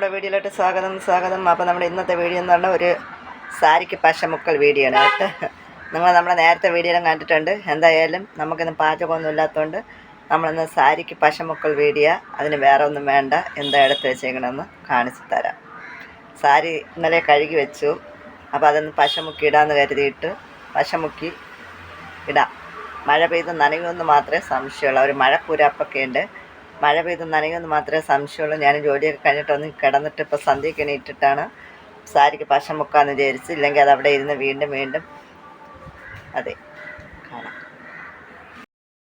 നമ്മുടെ വീഡിയോയിലോട്ട് സ്വാഗതം സ്വാഗതം. അപ്പോൾ നമ്മുടെ ഇന്നത്തെ വീഡിയോ എന്ന് പറഞ്ഞാൽ ഒരു സാരിക്ക് പശമുക്കൽ വീഡിയോ ആണ് കേട്ടോ. നിങ്ങൾ നമ്മുടെ നേരത്തെ വീഡിയോ കണ്ടിട്ടുണ്ട്. എന്തായാലും നമുക്കിന്ന് പാചകമൊന്നും ഇല്ലാത്തതുകൊണ്ട് നമ്മളിന്ന് സാരിക്ക് പശമുക്കൽ വീഡിയോ അതിന് വേറെ ഒന്നും വേണ്ട. എന്താ എടുത്ത് വെച്ചേക്കണമെന്ന് കാണിച്ചു തരാം. സാരി ഇന്നലെ കഴുകി വെച്ചു. അപ്പോൾ അതൊന്ന് പശമുക്കി ഇടാമെന്ന് കരുതിയിട്ട് പശമുക്കി ഇടാം. മഴ പെയ്ത് നനയുമെന്ന് മാത്രമേ സംശയമുള്ളൂ. ഒരു മഴക്കൂരാപ്പൊക്കെ ഉണ്ട്. മഴ പെയ്ത് നനയുമെന്ന് മാത്രമേ സംശയമുള്ളൂ. ഞാൻ ജോലിയൊക്കെ കഴിഞ്ഞിട്ട് ഒന്ന് കിടന്നിട്ട് ഇപ്പോൾ സന്ധ്യയ്ക്ക് എണീറ്റിട്ടാണ്. സാരിക്ക് പശം മുക്കാന്ന് വിചാരിച്ച് ഇല്ലെങ്കിൽ അത് അവിടെ ഇരുന്ന് വീണ്ടും വീണ്ടും അതെ കാണാം.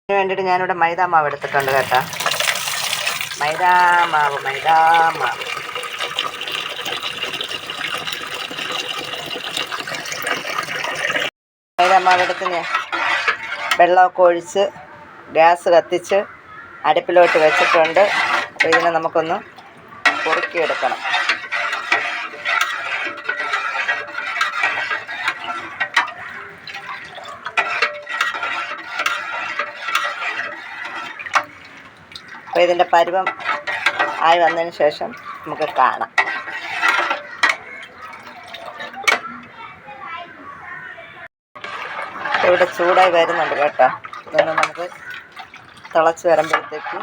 അതിന് വേണ്ടിയിട്ട് ഞാനിവിടെ മൈദാ മാവ് എടുത്തിട്ടുണ്ട് കേട്ടോ. മൈദാ മാവ് മൈദാ മാവ് മൈദാ മാവ് എടുത്ത് ഞാൻ വെള്ളമൊക്കെ ഒഴിച്ച് ഗ്യാസ് കത്തിച്ച് അടുപ്പിലോട്ട് വെച്ചിട്ടുണ്ട്. അപ്പോൾ ഇതിനെ നമുക്കൊന്ന് കുറുക്കിയെടുക്കണം അപ്പോൾ ഇതിന്റെ പരുവം ആയി വന്നതിന് ശേഷം നമുക്ക് കാണാം. ഇവിടെ ചൂടായി വരുന്നുണ്ട് കേട്ടോ. ഇതൊന്ന് നമുക്ക് തിളച്ച് വരുമ്പോഴത്തേക്ക്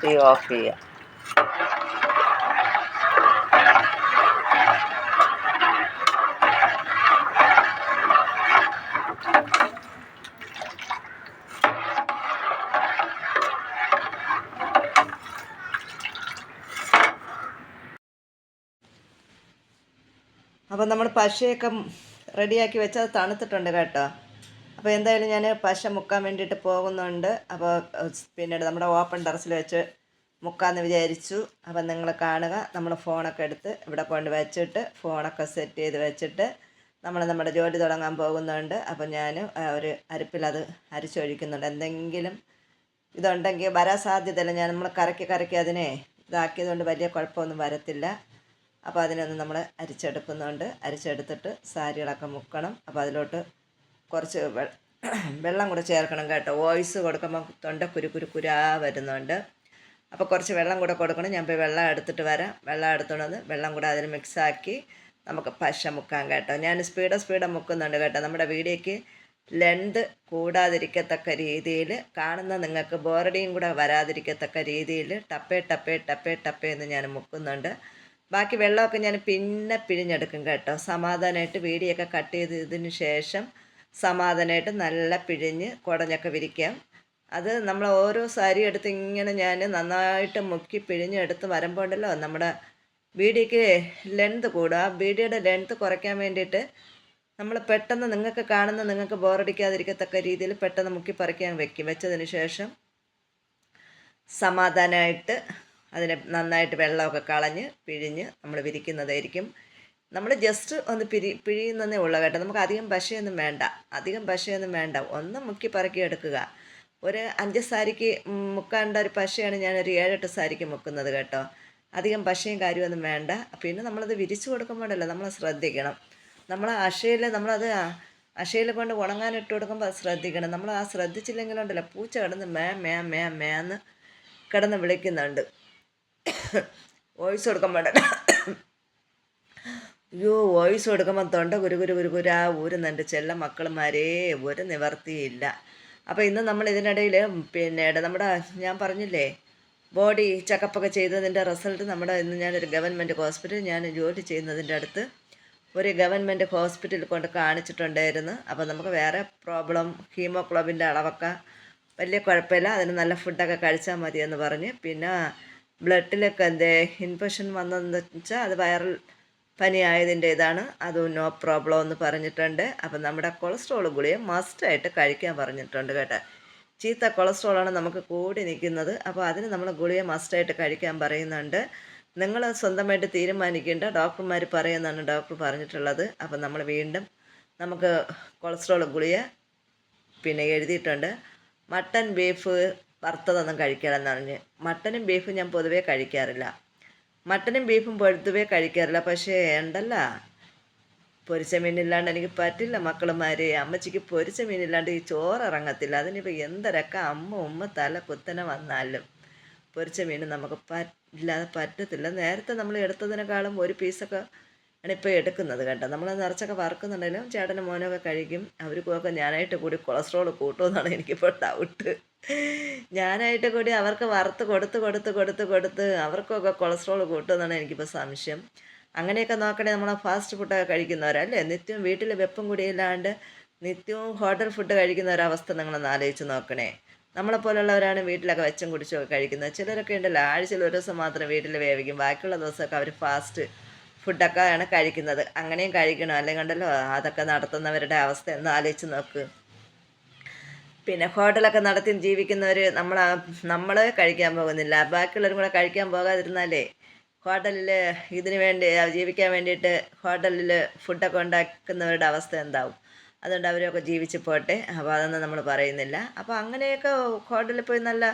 തീ ഓഫ് ചെയ്യുക. അപ്പോൾ നമ്മൾ പശയൊക്കെ റെഡിയാക്കി വെച്ച് തണുത്തിട്ടുണ്ട് കേട്ടോ. അപ്പോൾ എന്തായാലും ഞാൻ പശ മുക്കാൻ വേണ്ടിയിട്ട് പോകുന്നുണ്ട്. അപ്പോൾ പിന്നീട് നമ്മുടെ ഓപ്പൺ ടെറസിൽ വെച്ച് മുക്കാമെന്ന് വിചാരിച്ചു. അപ്പം നിങ്ങൾ കാണുക. നമ്മൾ ഫോണൊക്കെ എടുത്ത് ഇവിടെ കൊണ്ട് വെച്ചിട്ട് ഫോണൊക്കെ സെറ്റ് ചെയ്ത് വെച്ചിട്ട് നമ്മൾ നമ്മുടെ ജോലി തുടങ്ങാൻ പോകുന്നുണ്ട്. അപ്പം ഞാൻ ഒരു അരിപ്പിലത് അരിച്ചൊഴിക്കുന്നുണ്ട്. എന്തെങ്കിലും ഇതുണ്ടെങ്കിൽ വരാൻ സാധ്യതയില്ല. ഞാൻ നമ്മൾ കറക്കി കറക്കി അതിനെ ഇതാക്കിയതുകൊണ്ട് വലിയ കുഴപ്പമൊന്നും വരത്തില്ല. അപ്പോൾ അതിനൊന്ന് നമ്മൾ അരിച്ചെടുക്കുന്നുണ്ട്. അരിച്ചെടുത്തിട്ട് സാരികളൊക്കെ മുക്കണം. അപ്പോൾ അതിലോട്ട് കുറച്ച് വെള്ളം കൂടെ ചേർക്കണം കേട്ടോ. വോയിസ് കൊടുക്കുമ്പോൾ തൊണ്ട കുരു കുരു കുരാ വരുന്നുണ്ട്. അപ്പോൾ കുറച്ച് വെള്ളം കൂടെ കൊടുക്കണം. ഞാൻ പോയി വെള്ളം എടുത്തിട്ട് വരാം. വെള്ളം എടുത്തുകൊണ്ട് വെള്ളം കൂടെ അതിന് മിക്സാക്കി നമുക്ക് പശ മുക്കാൻ കേട്ടോ. ഞാൻ സ്പീഡ് സ്പീഡ് മുക്കുന്നുണ്ട് കേട്ടോ. നമ്മുടെ വീഡിയോയ്ക്ക് ലെന്ത് കൂടാതിരിക്കത്തക്ക രീതിയിൽ കാണുന്ന നിങ്ങൾക്ക് ബോറടിയും കൂടെ വരാതിരിക്കത്തക്ക രീതിയിൽ ടപ്പേ ടപ്പേ ടപ്പേ ടപ്പേ എന്ന് ഞാൻ മുക്കുന്നുണ്ട്. ബാക്കി വെള്ളമൊക്കെ ഞാൻ പിന്നെ പിഴിഞ്ഞെടുക്കും കേട്ടോ. സമാധാനമായിട്ട് വീടിയൊക്കെ കട്ട് ചെയ്തതിന് ശേഷം സമാധാനമായിട്ട് നല്ല പിഴിഞ്ഞ് കുടഞ്ഞൊക്കെ വിരിക്കാം. അത് നമ്മൾ ഓരോ സാരി എടുത്ത് ഇങ്ങനെ ഞാൻ നന്നായിട്ട് മുക്കി പിഴിഞ്ഞെടുത്ത് വരുമ്പോൾ ഉണ്ടല്ലോ നമ്മുടെ ബീഡിക്ക് ലെങ്ത് കൂടും. ആ വീഡിയോയുടെ ലെങ്ത് കുറയ്ക്കാൻ വേണ്ടിയിട്ട് നമ്മൾ പെട്ടെന്ന് നിങ്ങൾക്ക് കാണുന്ന നിങ്ങൾക്ക് ബോറടിക്കാതിരിക്കത്തക്ക രീതിയിൽ പെട്ടെന്ന് മുക്കി പറിക്കാൻ വെക്കും. വെച്ചതിന് ശേഷം സമാധാനമായിട്ട് അതിനെ നന്നായിട്ട് വെള്ളമൊക്കെ കളഞ്ഞ് പിഴിഞ്ഞ് നമ്മൾ വിരിക്കുന്നതായിരിക്കും. നമ്മൾ ജസ്റ്റ് ഒന്ന് പിരി പിഴിയുന്നതേ ഉള്ളൂ കേട്ടോ. നമുക്ക് അധികം പശയൊന്നും വേണ്ട. അധികം പശയൊന്നും വേണ്ട. ഒന്ന് മുക്കി പറക്കി എടുക്കുക. ഒരു അഞ്ച് സാരിക്ക് മുക്കാണ്ട ഒരു പശയാണ് ഞാൻ ഒരു ഏഴെട്ട് സാരിക്ക് മുക്കുന്നത് കേട്ടോ. അധികം പശയും കാര്യമൊന്നും വേണ്ട. പിന്നെ നമ്മളത് വിരിച്ചു കൊടുക്കുമ്പോഴല്ലോ നമ്മൾ ശ്രദ്ധിക്കണം. നമ്മൾ അശയിൽ നമ്മളത് അശയിൽ കൊണ്ട് ഉണങ്ങാനിട്ട് കൊടുക്കുമ്പോൾ ശ്രദ്ധിക്കണം. നമ്മൾ ആ ശ്രദ്ധിച്ചില്ലെങ്കിലുണ്ടല്ലോ പൂച്ച കിടന്ന് മേ മേ മേ മേന്ന് കിടന്ന് വിളിക്കുന്നുണ്ട്. വോയിസ് കൊടുക്കുമ്പോൾ അയ്യോ വോയിസ് കൊടുക്കുമ്പോൾ തൊണ്ട കുരു കുരു കുരു കുരാ ഊരുന്നുണ്ട്. ചെല്ല മക്കളുമാരേ ഒരു നിവർത്തിയില്ല. അപ്പോൾ ഇന്ന് നമ്മൾ ഇതിനിടയിൽ പിന്നെ നമ്മുടെ ഞാൻ പറഞ്ഞില്ലേ ബോഡി ചെക്കപ്പൊക്കെ ചെയ്തതിന്റെ റിസൾട്ട് നമ്മുടെ ഇന്ന് ഞാനൊരു ഗവൺമെന്റ് ഹോസ്പിറ്റൽ ഞാൻ ജോലി ചെയ്യുന്നതിന്റെ അടുത്ത് ഒരു ഗവൺമെന്റ് ഹോസ്പിറ്റലിൽ കൊണ്ട് കാണിച്ചിട്ടുണ്ടായിരുന്നു. അപ്പോൾ നമുക്ക് വേറെ പ്രോബ്ലം ഹീമോഗ്ലോബിന്റെ അളവൊക്കെ വലിയ കുഴപ്പമില്ല. അതിന് നല്ല ഫുഡൊക്കെ കഴിച്ചാൽ മതിയെന്ന് പറഞ്ഞ്. പിന്നെ ബ്ലഡിലൊക്കെ എന്തേ ഇൻഫെക്ഷൻ വന്നതെന്ന് വെച്ചാൽ അത് വൈറൽ പനി ആയതിന്റെ ഇതാണ് അത് നോ പ്രോബ്ലം എന്ന് പറഞ്ഞിട്ടുണ്ട്. അപ്പം നമ്മുടെ കൊളസ്ട്രോൾ ഗുളിക മസ്റ്റായിട്ട് കഴിക്കാൻ പറഞ്ഞിട്ടുണ്ട് കേട്ടോ. ചീത്ത കൊളസ്ട്രോളാണ് നമുക്ക് കൂടി നിൽക്കുന്നത്. അപ്പോൾ അതിന് നമ്മൾ ഗുളിക മസ്റ്റായിട്ട് കഴിക്കാൻ പറയുന്നുണ്ട്. നിങ്ങൾ സ്വന്തമായിട്ട് തീരുമാനിക്കേണ്ട. ഡോക്ടർമാർ പറയുന്നതാണ് ഡോക്ടർ പറഞ്ഞിട്ടുള്ളത്. അപ്പം നമ്മൾ വീണ്ടും നമുക്ക് കൊളസ്ട്രോൾ ഗുളിക പിന്നെ എഴുതിയിട്ടുണ്ട്. മട്ടൻ ബീഫ് വറുത്തതൊന്നും പറഞ്ഞ്. മട്ടനും ബീഫും ഞാൻ പൊതുവേ കഴിക്കാറില്ല. മട്ടനും ബീഫും പൊഴുത്തുവേ കഴിക്കാറില്ല. പക്ഷേ ഉണ്ടല്ല. പൊരിച്ച മീനില്ലാണ്ട് എനിക്ക് പറ്റില്ല മക്കളുമാരെ അമ്മച്ചിക്ക് പൊരിച്ച മീനില്ലാണ്ട് ഈ ചോറ് ഇറങ്ങത്തില്ല അതിനിപ്പോൾ എന്തരക്ക അമ്മ ഉമ്മ തല കുത്തനെ വന്നാലും പൊരിച്ച മീൻ നമുക്ക് പറ്റില്ലാതെ പറ്റത്തില്ല. നേരത്തെ നമ്മൾ എടുത്തതിനേക്കാളും ഒരു പീസൊക്കെ ആണ് ഇപ്പോൾ എടുക്കുന്നത് കേട്ടോ. നമ്മൾ നിറച്ചൊക്കെ വറുക്കുന്നുണ്ടെങ്കിലും ചേട്ടനും മോനൊക്കെ കഴിക്കും. അവർക്കൊക്കെ ഞാനായിട്ട് കൂടി കൊളസ്ട്രോൾ കൂട്ടുമെന്നാണ് എനിക്കിപ്പോൾ ഡൗട്ട് ഞാനായിട്ട് കൂടി അവർക്ക് വറുത്ത് കൊടുത്ത് കൊടുത്ത് കൊടുത്ത് കൊടുത്ത് അവർക്കൊക്കെ കൊളസ്ട്രോൾ കൂട്ടുമെന്നാണ് എനിക്കിപ്പോൾ സംശയം. അങ്ങനെയൊക്കെ നോക്കണേ നമ്മൾ ഫാസ്റ്റ് ഫുഡൊക്കെ കഴിക്കുന്നവരല്ലേ? നിത്യവും വീട്ടിൽ വെപ്പും കുടിയില്ലാണ്ട് നിത്യവും ഹോട്ടൽ ഫുഡ് കഴിക്കുന്ന ഒരവസ്ഥ നിങ്ങളൊന്ന് ആലോചിച്ച് നോക്കണേ. നമ്മളെ നമ്മളെപ്പോലുള്ളവരാണ് വീട്ടിലൊക്കെ വെച്ചും കുടിച്ചും ഒക്കെ കഴിക്കുന്നത്. ചിലരൊക്കെ ഉണ്ടല്ലോ ആഴ്ചയിൽ ഒരു ദിവസം മാത്രം വീട്ടിൽ വേവിക്കും. ബാക്കിയുള്ള ദിവസമൊക്കെ അവർ ഫാസ്റ്റ് ഫുഡൊക്കെയാണ് കഴിക്കുന്നത്. അങ്ങനെയും കഴിക്കണം. അല്ലെങ്കിൽ ഉണ്ടല്ലോ അതൊക്കെ നടത്തുന്നവരുടെ അവസ്ഥ എന്ന് ആലോചിച്ച് നോക്ക്. പിന്നെ ഹോട്ടലൊക്കെ നടത്തി ജീവിക്കുന്നവർ നമ്മൾ നമ്മൾ കഴിക്കാൻ പോകുന്നില്ല. ബാക്കിയുള്ളവരും കൂടെ കഴിക്കാൻ പോകാതിരുന്നാലേ ഹോട്ടലിൽ ഇതിന് വേണ്ടി ജീവിക്കാൻ വേണ്ടിയിട്ട് ഹോട്ടലിൽ ഫുഡൊക്കെ ഉണ്ടാക്കുന്നവരുടെ അവസ്ഥ എന്താവും? അതുകൊണ്ട് അവരൊക്കെ ജീവിച്ച് പോട്ടെ. അപ്പോൾ അതൊന്നും നമ്മൾ പറയുന്നില്ല. അപ്പോൾ അങ്ങനെയൊക്കെ ഹോട്ടലിൽ പോയി നല്ല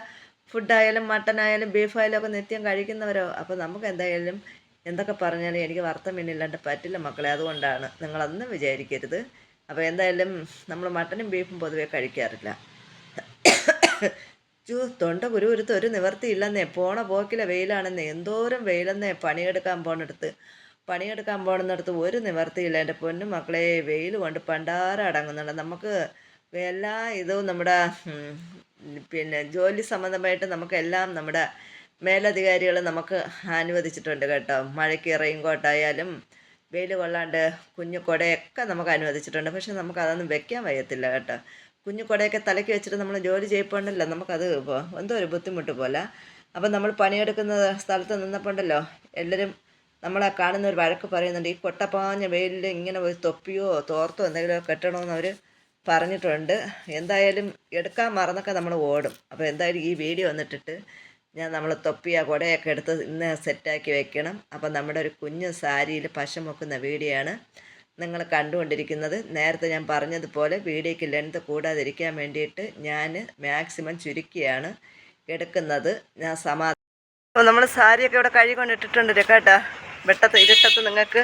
ഫുഡായാലും മട്ടനായാലും ബീഫായാലും ഒക്കെ നിത്യം കഴിക്കുന്നവരോ? അപ്പോൾ നമുക്ക് എന്തായാലും എന്തൊക്കെ പറഞ്ഞാലും എനിക്ക് വറുത്ത മീനില്ലാണ്ട് പറ്റില്ല മക്കളെ അതുകൊണ്ടാണ്. നിങ്ങളൊന്നും വിചാരിക്കരുത്. അപ്പോൾ എന്തായാലും നമ്മൾ മട്ടനും ബീഫും പൊതുവേ കഴിക്കാറില്ല. ചൂ തൊണ്ട കുരുരുത്ത് ഒരു നിവർത്തിയില്ലെന്നേ. പോണ പോക്കിലെ വെയിലാണെന്നേ. എന്തോരം വെയിലെന്നേ. പണിയെടുക്കാൻ പോണിടത്ത്. പണിയെടുക്കാൻ പോണെന്നിടത്ത് ഒരു നിവർത്തിയില്ല. എന്റെ പൊന്നു മക്കളെ വെയിൽ കൊണ്ട് പണ്ടാരം അടങ്ങുന്നുണ്ട്. നമുക്ക് എല്ലാ ഇതും നമ്മുടെ പിന്നെ ജോലി സംബന്ധമായിട്ട് നമുക്കെല്ലാം നമ്മുടെ മേലധികാരികൾ നമുക്ക് അനുവദിച്ചിട്ടുണ്ട് കേട്ടോ. മഴയ്ക്ക് റെയിൻ കോട്ടായാലും വെയിൽ കൊള്ളാണ്ട് കുഞ്ഞു കുടയൊക്കെ നമുക്ക് അനുവദിച്ചിട്ടുണ്ട്. പക്ഷെ നമുക്ക് അതൊന്നും വെക്കാൻ വയ്യത്തില്ല കേട്ടോ. കുഞ്ഞു കുടയൊക്കെ തലയ്ക്ക് വെച്ചിട്ട് നമ്മൾ ജോലി ചെയ്യപ്പോണ്ടല്ലോ. നമുക്കത് എന്തോ ഒരു ബുദ്ധിമുട്ട് പോലെ. അപ്പം നമ്മൾ പണിയെടുക്കുന്ന സ്ഥലത്ത് നിന്നപ്പോണ്ടല്ലോ എല്ലാവരും നമ്മളെ കാണുന്ന ഒരു വഴക്ക് പറയുന്നുണ്ട്. ഈ കൊട്ടപ്പാഞ്ഞ വെയിലിൽ ഇങ്ങനെ ഒരു തൊപ്പിയോ തോർത്തോ എന്തെങ്കിലും കെട്ടണമെന്ന് അവർ പറഞ്ഞിട്ടുണ്ട്. എന്തായാലും എടുക്കാൻ മറന്നൊക്കെ നമ്മൾ ഓടും. അപ്പോൾ എന്തായാലും ഈ വീഡിയോ വന്നിട്ടിട്ട് ഞാൻ നമ്മൾ തൊപ്പിയ കുടയൊക്കെ എടുത്ത് ഇന്ന് സെറ്റാക്കി വെക്കണം. അപ്പം നമ്മുടെ ഒരു കുഞ്ഞു സാരിയിൽ പശ മുക്കുന്ന വീഡിയോ ആണ് നിങ്ങൾ കണ്ടുകൊണ്ടിരിക്കുന്നത്. നേരത്തെ ഞാൻ പറഞ്ഞതുപോലെ വീഡിയോയ്ക്ക് ലെങ്ത് കൂടാതിരിക്കാൻ വേണ്ടിയിട്ട് ഞാൻ മാക്സിമം ചുരുക്കിയാണ് എടുക്കുന്നത്. ഞാൻ സമാ അപ്പോൾ നമ്മൾ സാരിയൊക്കെ ഇവിടെ കഴുകൊണ്ടിട്ടിട്ടുണ്ട് കേട്ടോ. വെട്ടത്ത് ഇരുട്ടത്ത് നിങ്ങൾക്ക്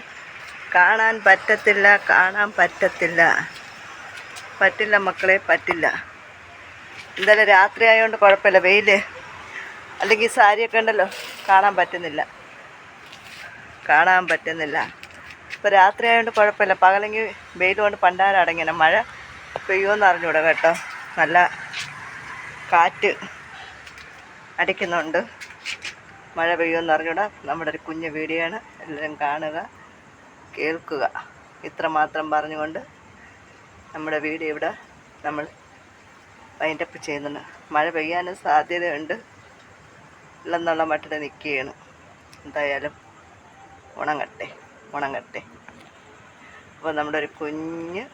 കാണാൻ പറ്റത്തില്ല കാണാൻ പറ്റത്തില്ല. പറ്റില്ല മക്കളെ പറ്റില്ല. എന്തായാലും രാത്രി ആയതുകൊണ്ട് കുഴപ്പമില്ല. വെയിൽ അല്ലെങ്കിൽ സാരിയൊക്കെ ഉണ്ടല്ലോ കാണാൻ പറ്റുന്നില്ല. കാണാൻ പറ്റുന്നില്ല. ഇപ്പോൾ രാത്രി ആയതുകൊണ്ട് കുഴപ്പമില്ല. പകലെങ്കിൽ വെയിൽ കൊണ്ട് പണ്ടാരം അടങ്ങിയാണ് മഴ പെയ്യുമെന്ന് അറിഞ്ഞൂടാ കേട്ടോ. നല്ല കാറ്റ് അടിക്കുന്നുണ്ട്. മഴ പെയ്യുമെന്ന് അറിഞ്ഞൂടാ. നമ്മുടെ ഒരു കുഞ്ഞു വീഡിയോ ആണ്. എല്ലാവരും കാണുക കേൾക്കുക. ഇത്രമാത്രം പറഞ്ഞുകൊണ്ട് നമ്മുടെ വീഡിയോ ഇവിടെ നമ്മൾ വൈൻഡപ്പ് ചെയ്യുന്നുണ്ട്. മഴ പെയ്യാനും സാധ്യതയുണ്ട്. ഇല്ലെന്നുള്ള മട്ടിൽ നിൽക്കുകയാണ് എന്തായാലും ഉണങ്ങട്ടെ ഉണങ്ങട്ടെ. അപ്പോൾ നമ്മുടെ ഒരു കുഞ്ഞ്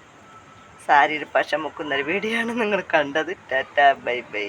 സാരിയിൽ പശ മുക്കുന്നൊരു വീഡിയോ ആണ് നിങ്ങൾ കണ്ടത്. Tata bye bye.